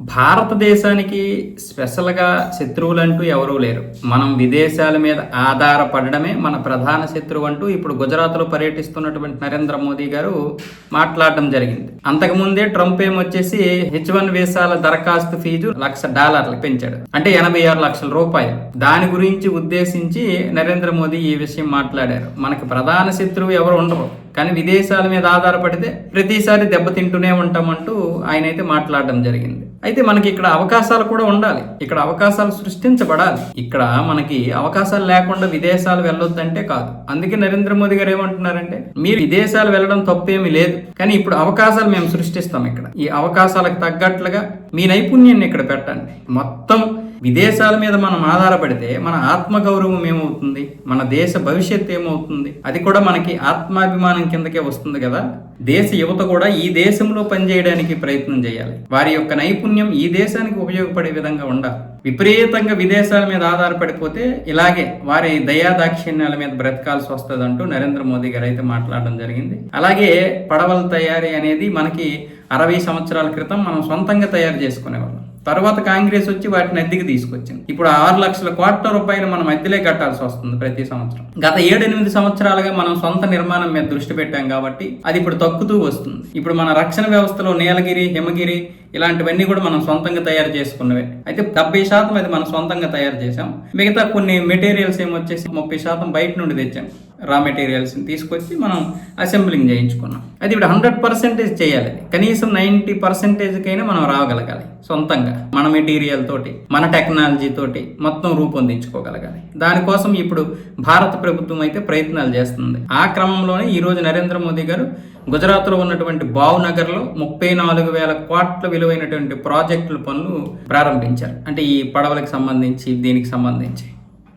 భారతదేశానికి స్పెషల్గా శత్రువులు అంటూ ఎవరూ లేరు. మనం విదేశాల మీద ఆధారపడడమే మన ప్రధాన శత్రువు అంటూ ఇప్పుడు గుజరాత్లో పర్యటిస్తున్నటువంటి నరేంద్ర మోదీ గారు మాట్లాడడం జరిగింది. అంతకుముందే ట్రంప్ ఏమొచ్చేసి హెచ్ వన్ వీసాల దరఖాస్తు ఫీజు లక్ష డాలర్లు పెంచాడు. అంటే ఎనభై ఆరు లక్షల రూపాయలు. దాని గురించి ఉద్దేశించి నరేంద్ర మోదీ ఈ విషయం మాట్లాడారు. మనకి ప్రధాన శత్రువు ఎవరు ఉండరు. కానీ విదేశాల మీద ఆధారపడితే ప్రతిసారి దెబ్బతింటూనే ఉంటామంటూ ఆయన అయితే మాట్లాడడం జరిగింది. అయితే మనకి ఇక్కడ అవకాశాలు కూడా ఉండాలి. ఇక్కడ అవకాశాలు సృష్టించబడాలి. ఇక్కడ మనకి అవకాశాలు లేకుండా విదేశాలు వెళ్ళొద్దంటే కాదు. అందుకే నరేంద్ర మోదీ గారు ఏమంటున్నారంటే మీరు విదేశాలు వెళ్ళడం తప్పేమీ లేదు. కానీ ఇప్పుడు అవకాశాలు మేము సృష్టిస్తాం ఇక్కడ. ఈ అవకాశాలకు తగ్గట్లుగా మీ నైపుణ్యాన్ని ఇక్కడ పెట్టండి. మొత్తం విదేశాల మీద మనం ఆధారపడితే మన ఆత్మగౌరవం ఏమవుతుంది? మన దేశ భవిష్యత్తు ఏమవుతుంది? అది కూడా మనకి ఆత్మాభిమానం కిందకే వస్తుంది కదా? దేశ యువత కూడా ఈ దేశంలో పనిచేయడానికి ప్రయత్నం చేయాలి. వారి యొక్క నైపుణ్యం ఈ దేశానికి ఉపయోగపడే విధంగా ఉండాలి. విపరీతంగా విదేశాల మీద ఆధారపడిపోతే ఇలాగే వారి దయా దాక్షిణ్యాల మీద బ్రతకాల్సి వస్తుంది అంటూ నరేంద్ర మోదీ గారు అయితే మాట్లాడడం జరిగింది. అలాగే పడవల తయారీ అనేది మనకి అరవై సంవత్సరాల క్రితం మనం సొంతంగా తయారు చేసుకునేవాళ్ళం. తర్వాత కాంగ్రెస్ వచ్చి వాటిని అద్దెకి తీసుకొచ్చింది. ఇప్పుడు ఆరు లక్షల కోట్ల రూపాయలు మనం అద్దెలే కట్టాల్సి వస్తుంది ప్రతి సంవత్సరం. గత ఏడెనిమిది సంవత్సరాలుగా మనం సొంత నిర్మాణం మీద దృష్టి పెట్టాం కాబట్టి అది ఇప్పుడు తగ్గుతూ వస్తుంది. ఇప్పుడు మన రక్షణ వ్యవస్థలో నీలగిరి హిమగిరి ఇలాంటివన్నీ కూడా మనం సొంతంగా తయారు చేసుకున్నవే. అయితే డెబ్బై శాతం అది మనం సొంతంగా తయారు చేసాం మిగతా కొన్ని మెటీరియల్స్ ఏమొచ్చేసి ముప్పై శాతం బయట నుండి తెచ్చాం. రా మెటీరియల్స్ తీసుకొచ్చి మనం అసెంబ్లింగ్ చేయించుకున్నాం. అది ఇప్పుడు హండ్రెడ్ పర్సెంటేజ్ చేయాలి. కనీసం నైంటీ పర్సెంటేజ్కైనా మనం రాగలగాలి. సొంతంగా మన మెటీరియల్ తోటి మన టెక్నాలజీ తోటి మొత్తం రూపొందించుకోగలగాలి. దానికోసం ఇప్పుడు భారత ప్రభుత్వం అయితే ప్రయత్నాలు చేస్తుంది. ఆ క్రమంలోనే ఈ రోజు నరేంద్ర మోదీ గారు గుజరాత్లో ఉన్నటువంటి భావ్నగర్లో ముప్పై నాలుగు వేల కోట్ల విలువైనటువంటి ప్రాజెక్టుల పనులు ప్రారంభించారు. అంటే ఈ పడవలకు సంబంధించి దీనికి సంబంధించి.